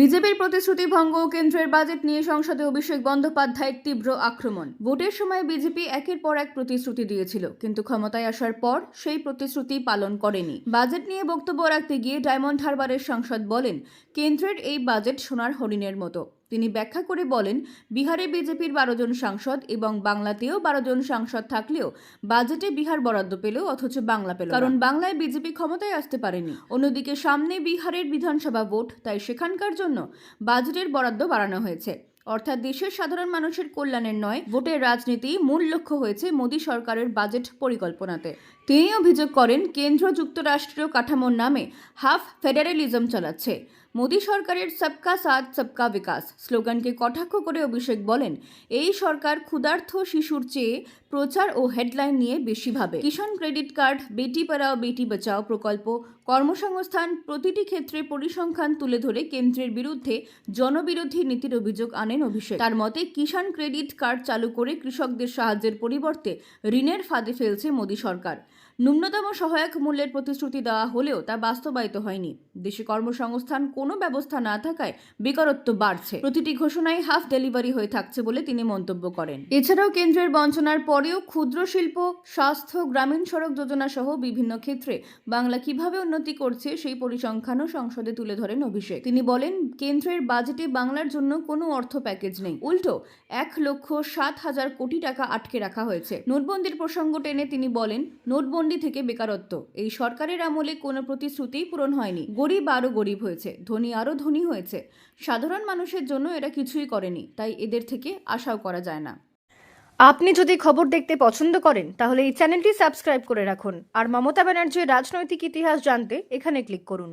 বিজেপির প্রতিশ্রুতি ভঙ্গ ও কেন্দ্রের বাজেট নিয়ে সংসদে অভিষেক বন্দ্যোপাধ্যায়ের তীব্র আক্রমণ। ভোটের সময় বিজেপি একের পর এক প্রতিশ্রুতি দিয়েছিল, কিন্তু ক্ষমতায় আসার পর সেই প্রতিশ্রুতি পালন করেনি। বাজেট নিয়ে বক্তব্য রাখতে গিয়ে ডায়মন্ড হারবারের সাংসদ বলেন, কেন্দ্রের এই বাজেট সোনার হরিণের মতো। তিনি ব্যাখ্যা করে বলেন বিহারে বিজেপির বারো জন সাংসদ এবং বাংলাতেও বারো জন সাংসদ থাকলেও বাজেটে বিহার বরাদ্দ পেল অথচ বাংলা পেল কারণ বাংলায় বিজেপি ক্ষমতায় আসতে পারেনি। অন্যদিকে সামনে বিহারের বিধানসভা ভোট তাই সেখানকার জন্য বাজেটের বরাদ্দ বাড়ানো হয়েছে। অর্থাৎ দেশের সাধারণ মানুষের কল্যাণের নয় ভোটের রাজনীতি মূল লক্ষ্য হয়েছে মোদী সরকারের বাজেট পরিকল্পনাতে। তিনি অভিযোগ করেন কেন্দ্র যুক্তরাষ্ট্রীয় কাঠামোর নামে হাফ ফেডারেলিজম চালাচ্ছে। মোদী সরকারের সবকা সাথ, সবকা বিকাশ। স্লোগানকে কটাক্ষ করে অভিষেক বলেন, এই সরকার ক্ষুধার্থ শিশুর চেয়ে প্রচার ও হেডলাইন নিয়ে বেশি ভাবে। কিষাণ ক্রেডিট কার্ড, বেটি পড়াও, বেটি বাঁচাও প্রকল্প, কর্মসংস্থান প্রতিটি ক্ষেত্রে পরিসংখ্যান তুলে ধরে কেন্দ্রের বিরুদ্ধে জনবিরোধী নীতির অভিযোগ আনেন অভিষেক। তার মতে, কিষাণ ক্রেডিট কার্ড চালু করে কৃষকদের সাহায্যের পরিবর্তে ঋণের ফাঁদে ফেলছে মোদী সরকার। ন্যূনতম সহায়ক মূল্যের প্রতিশ্রুতি দেওয়া হলেও তা বাস্তবায়িত হয়নি। দেশে কর্মসংস্থান কোনো ব্যবস্থা না থাকায় বেকারত্ব বাড়ছে। প্রতিটি ঘোষণায় হাফ ডেলিভারি হয়ে থাকছে বলে তিনি মন্তব্য করেন। এছাড়াও কেন্দ্রের বঞ্চনার পরেও ক্ষুদ্র শিল্প, স্বাস্থ্য, গ্রামীণ সড়ক যোজনা সহ বিভিন্ন ক্ষেত্রে বাংলা কীভাবে উন্নতি করছে সেই পরিসংখ্যানও সংসদে তুলে ধরেন অভিষেক। তিনি বলেন, কেন্দ্রের বাজেটে বাংলার জন্য কোনো অর্থ প্যাকেজ নেই। উল্টো, এক লক্ষ সাত হাজার কোটি টাকা আটকে রাখা হয়েছে। নোটবন্দির প্রসঙ্গ টেনে তিনি বলেন, নোটবন্দি থেকে বেকারত্ব। এই সরকারের আমলে কোনো প্রতিশ্রুতিই পূরণ হয়নি। গরিব আরও গরিব হয়েছে। ধনী আরও ধনী হয়েছে। সাধারণ মানুষের জন্য এরা কিছুই করেনি, তাই এদের থেকে আশাও করা যায় না। আপনি যদি খবর দেখতে পছন্দ করেন, তাহলে এই চ্যানেলটি সাবস্ক্রাইব করে রাখুন। আর মমতা ব্যানার্জির রাজনৈতিক ইতিহাস জানতে এখানে ক্লিক করুন।